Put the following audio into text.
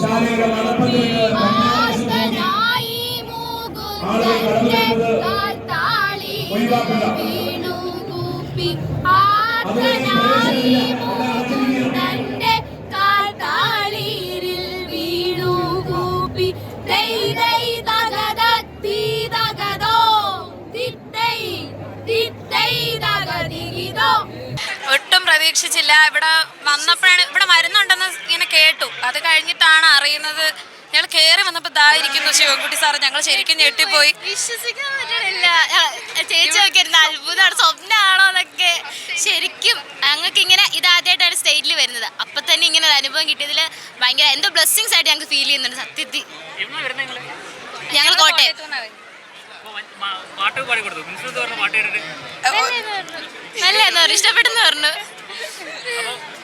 ശാലയുടെ നടപ്പന്തലിന് ആർത്തനായി മൂകുന്നന്റെ കാൽത്താളി ഒഴിവാക്കണ്ട. വീണു കൂപ്പി മൂകുന്നന്റെ കാൽത്താളിരിൽ വീണുകൂപ്പി പ്രതീക്ഷിച്ചില്ല ഇവിടെ വന്നപ്പോഴാണ് ഇവിടെ മരുന്നുണ്ടെന്ന് ഇങ്ങനെ കേട്ടു അത് കഴിഞ്ഞിട്ടാണ് അറിയുന്നത് ഞങ്ങൾ കയറി വന്നപ്പോൾ ഇതായിരിക്കുന്നു ശിവൻകുട്ടി സാറ് ഞങ്ങൾ ശരിക്കും ഞെട്ടിപ്പോയി വിശ്വസിക്കാൻ പറ്റണില്ല ഇരുന്ന അത്ഭുതമാണ് സ്വപ്നമാണോ എന്നൊക്കെ ശരിക്കും ഞങ്ങൾക്ക് ഇങ്ങനെ ഇതാദ്യമായിട്ടാണ് സ്റ്റേറ്റിൽ വരുന്നത് അപ്പൊ തന്നെ ഇങ്ങനെ ഒരു അനുഭവം കിട്ടിയതിൽ ഭയങ്കര എന്തോ ബ്ലെസ്സിങ്സ് ആയിട്ട് ഞങ്ങൾക്ക് ഫീൽ ചെയ്യുന്നുണ്ട് സത്യത്തിൽ? ഞങ്ങൾ കോട്ടയം പാട്ട് പാടി കൊടുത്തു നല്ലതെന്ന് പറഞ്ഞു ഇഷ്ടപ്പെട്ടെന്ന് പറഞ്ഞു